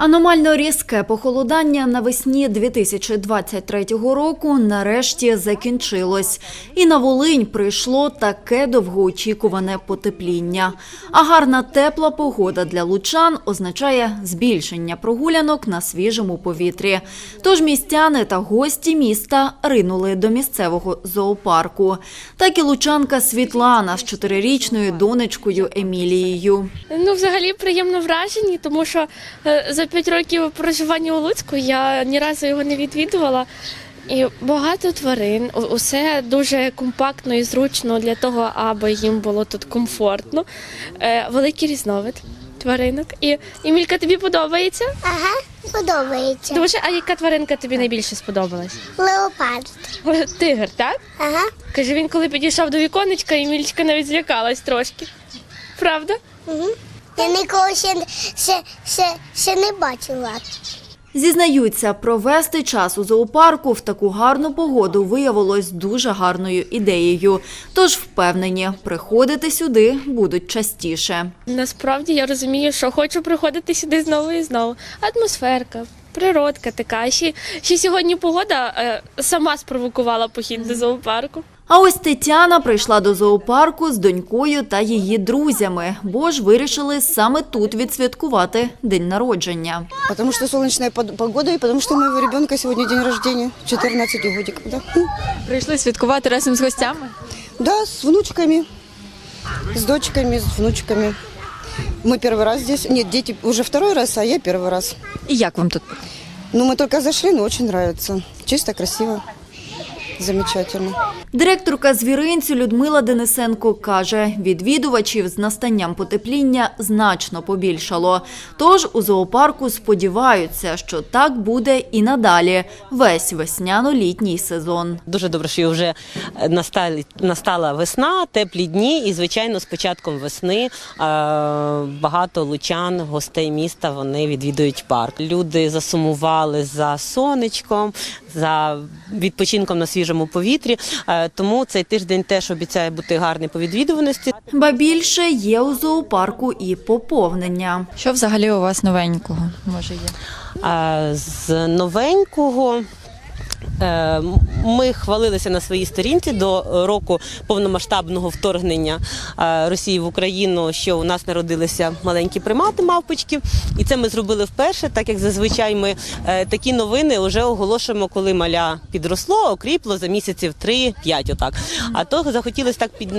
Аномально різке похолодання навесні 2023 року нарешті закінчилось. І на Волинь прийшло таке довгоочікуване потепління. А гарна тепла погода для лучан означає збільшення прогулянок на свіжому повітрі. Тож містяни та гості міста ринули до місцевого зоопарку. Так і лучанка Світлана з чотирирічною донечкою Емілією. Ну, взагалі приємно вражені, тому що е, за п'ять років проживання у Луцьку я ні разу його не відвідувала. І багато тварин, усе дуже компактно і зручно для того, аби їм було тут комфортно. Е, Великий різновид тваринок. І Емілька, тобі подобається? Ага, подобається. Дуже, а яка тваринка тобі найбільше сподобалась? Леопард. Тигр, так? Ага. Каже, він коли підійшов до віконечка, Емільчика навіть злякалась трошки. Правда? Угу. Я ніколи ще, ще, ще, ще не бачила. Зізнаються, провести час у зоопарку в таку гарну погоду виявилось дуже гарною ідеєю. Тож впевнені, приходити сюди будуть частіше. Насправді я розумію, що хочу приходити сюди знову і знову. Атмосферка, природка така. Ще, ще сьогодні погода е, сама спровокувала похід до зоопарку. А ось Тетяна прийшла до зоопарку з донькою та її друзями, бо ж вирішили саме тут відсвяткувати день народження. Потому что солнечная под- погода и потому что у моего ребенка сегодня день рождения, 14 годиков. Да, Прийшли святкувати разом з гостями. да с внучками, с дочками, с внучками. Мы первый раз здесь. Нет, дети уже второй раз, а я первый раз. І як вам тут? Ну, мы только зашли, но очень нравится. Чисто, красиво, замечательно. Директорка звіринцю Людмила Денисенко каже, відвідувачів з настанням потепління значно побільшало. Тож у зоопарку сподіваються, що так буде і надалі весь весняно-літній сезон. Дуже добре, що вже настали, настала весна, теплі дні, і звичайно, з початком весни е, багато лучан, гостей міста вони відвідують парк. Люди засумували за сонечком, за відпочинком на свіжому повітрі. Е, тому цей тиждень теж обіцяє бути гарний по відвідуваності. Ба більше є у зоопарку і поповнення. Що взагалі у вас новенького може є? Е, З новенького. Е, Ми хвалилися на своїй сторінці до року повномасштабного вторгнення е, Росії в Україну, що у нас народилися маленькі примати мавпочки, і це ми зробили вперше, так як зазвичай ми е, такі новини вже оголошуємо, коли маля підросло, окріпло за місяців 3-5 отак. А то захотілося так під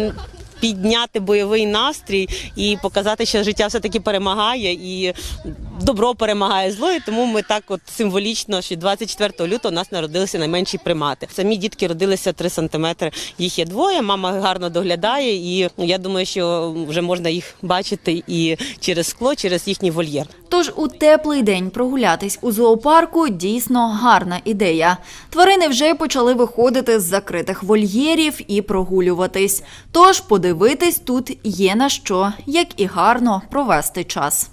підняти бойовий настрій і показати, що життя все таки перемагає і добро перемагає зло. І тому ми так от символічно, що 24 лютого у нас народилися найменші примати. Самі дітки родилися 3 сантиметри. Їх є двоє. Мама гарно доглядає, і ну, я думаю, що вже можна їх бачити і через скло, через їхній вольєр. Тож у теплий день прогулятись у зоопарку дійсно гарна ідея. Тварини вже почали виходити з закритих вольєрів і прогулюватись. Тож подивитись тут є на що, як і гарно провести час.